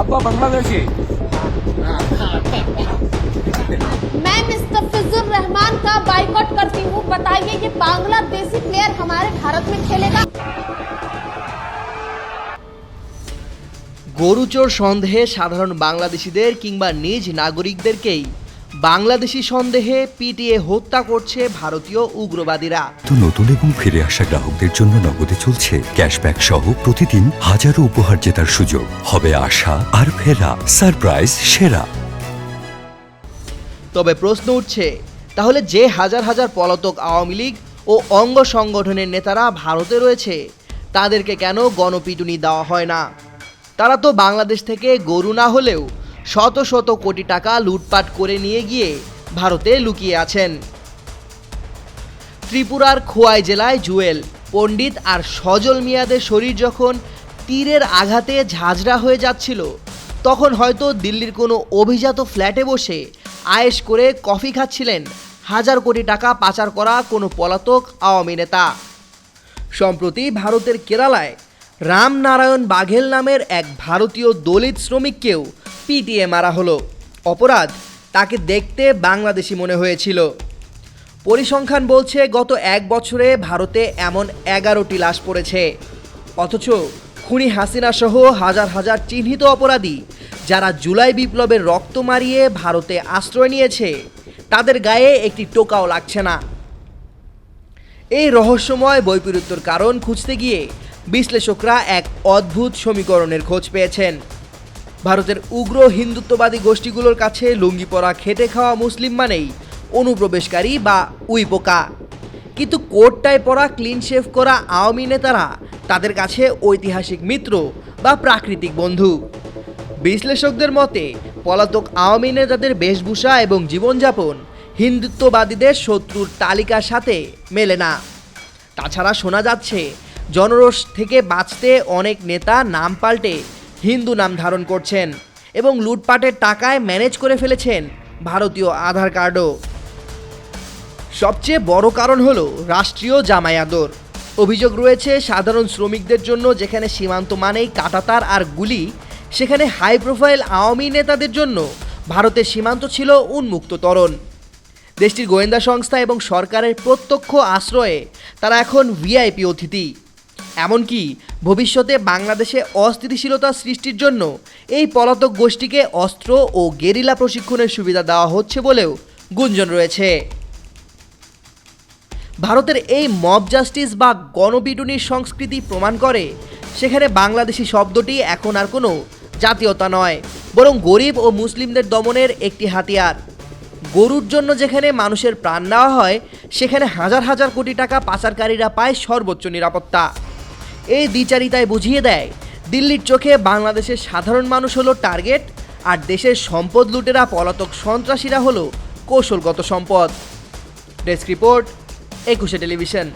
আব্বা বাংলাদেশি मैं मुस्तफिजुर रहमान का बाइकआउट करती हूँ बताइए ये बांग्लादेशी प्लेयर हमारे भारत में खेलेगा গরুচোর সন্দেহে সাধারণ বাংলাদেশিদের কিংবা নিজ নাগরিকদেরকেই বাংলাদেশি সন্দেহে পিটিয়ে হত্যা করছে ভারতীয় উগ্রবাদীরা। তো নতুন এবং ফিরে আসা গ্রাহকদের জন্য নগদে চলছে ক্যাশব্যাক সহ প্রতিদিন হাজারো উপহার জেতার সুযোগ। হবে আশা আর ফেরা সারপ্রাইজ সেরা। তবে প্রশ্ন উঠছে তাহলে যে হাজার হাজার পলাতক আওয়ামী লীগ ও অঙ্গ সংগঠনের নেতারা ভারতে রয়েছে তাদেরকে কেন গণপিটুনি দেওয়া হয় না? তারা তো বাংলাদেশ থেকে গরু না হলেও শত শত কোটি টাকা লুটপাট করে নিয়ে গিয়ে ভারতে লুকিয়ে আছেন। ত্রিপুরার খোয়াই জেলায় জুয়েল, পণ্ডিত আর সজল মিয়াদের শরীর যখন তীরের আঘাতে ঝাঁঝরা হয়ে যাচ্ছিল, তখন হয়তো দিল্লির কোনো অভিজাত ফ্ল্যাটে বসে আয়েশ করে কফি খাচ্ছিলেন হাজার কোটি টাকা পাচার করা কোনো পলাতক আওয়ামী নেতা। সম্প্রতি ভারতের কেরালায় রামনারায়ণ বাঘেল নামের এক ভারতীয় দলিত শ্রমিককেও পিটিয়ে মারা হলো। অপরাধ তাকে দেখতে বাংলাদেশি মনে হয়েছিল। পরিসংখ্যান বলছে গত এক বছরে ভারতে এমন এগারোটি লাশ পড়েছে। অথচ খুনি হাসিনা সহ হাজার হাজার চিহ্নিত অপরাধী যারা জুলাই বিপ্লবের রক্ত মারিয়ে ভারতে আশ্রয় নিয়েছে, তাদের গায়ে একটি টোকাও লাগছে না। এই রহস্যময় বৈপরীত্যর কারণ খুঁজতে গিয়ে বিশ্লেষকরা এক অদ্ভুত সমীকরণের খোঁজ পেয়েছেন। ভারতের উগ্র হিন্দুত্ববাদী গোষ্ঠীগুলোর কাছে লুঙ্গি পরা, খেটে খাওয়া মুসলিম মানেই অনুপ্রবেশকারী বা উইপোকা কিন্তু কোটটায় পরা ক্লিন শেভ করা আওয়ামী নেতারা তাদের কাছে ঐতিহাসিক মিত্র বা প্রাকৃতিক বন্ধু। বিশ্লেষকদের মতে, পলাতক আওয়ামী নেতাদের বেশভূষা এবং জীবনযাপন হিন্দুত্ববাদীদের শত্রুর তালিকার সাথে মেলে না। তাছাড়া শোনা যাচ্ছে, জনরোষ থেকে বাঁচতে অনেক নেতা নাম পাল্টে হিন্দু নাম ধারণ করছেন এবং লুটপাটের টাকায় ম্যানেজ করে ফেলেছেন ভারতীয় আধার কার্ডও। সবচেয়ে বড় কারণ হল রাষ্ট্রীয় জামাই আদর। অভিযোগ রয়েছে, সাধারণ শ্রমিকদের জন্য যেখানে সীমান্ত মানেই কাটাতার আর গুলি, সেখানে হাই প্রোফাইল আওয়ামী নেতাদের জন্য ভারতের সীমান্ত ছিল উন্মুক্ত তরণ। দেশটির গোয়েন্দা সংস্থা এবং সরকারের প্রত্যক্ষ আশ্রয়ে তারা এখন ভিআইপি অতিথি। এমনকি ভবিষ্যতে বাংলাদেশে অস্থিতিশীলতা সৃষ্টির জন্য এই পলাতক গোষ্ঠীকে অস্ত্র ও গেরিলা প্রশিক্ষণের সুবিধা দেওয়া হচ্ছে বলেও গুঞ্জন রয়েছে। ভারতের এই মব জাস্টিস বা গণপিটুনির সংস্কৃতি প্রমাণ করে, সেখানে বাংলাদেশি শব্দটি এখন আর কোনো জাতীয়তা নয়, বরং গরিব ও মুসলিমদের দমনের একটি হাতিয়ার। গরুর জন্য যেখানে মানুষের প্রাণ নেওয়া হয়, সেখানে হাজার হাজার কোটি টাকা পাচারকারীরা পায় সর্বোচ্চ নিরাপত্তা। এই দ্বিচারিতায় বুঝিয়ে দেয়, দিল্লির চোখে বাংলাদেশের সাধারণ মানুষ হলো টার্গেট, আর দেশের সম্পদ লুটেরা পলাতক সন্ত্রাসীরা হলো কৌশলগত সম্পদ। Desk report, Ekushey television.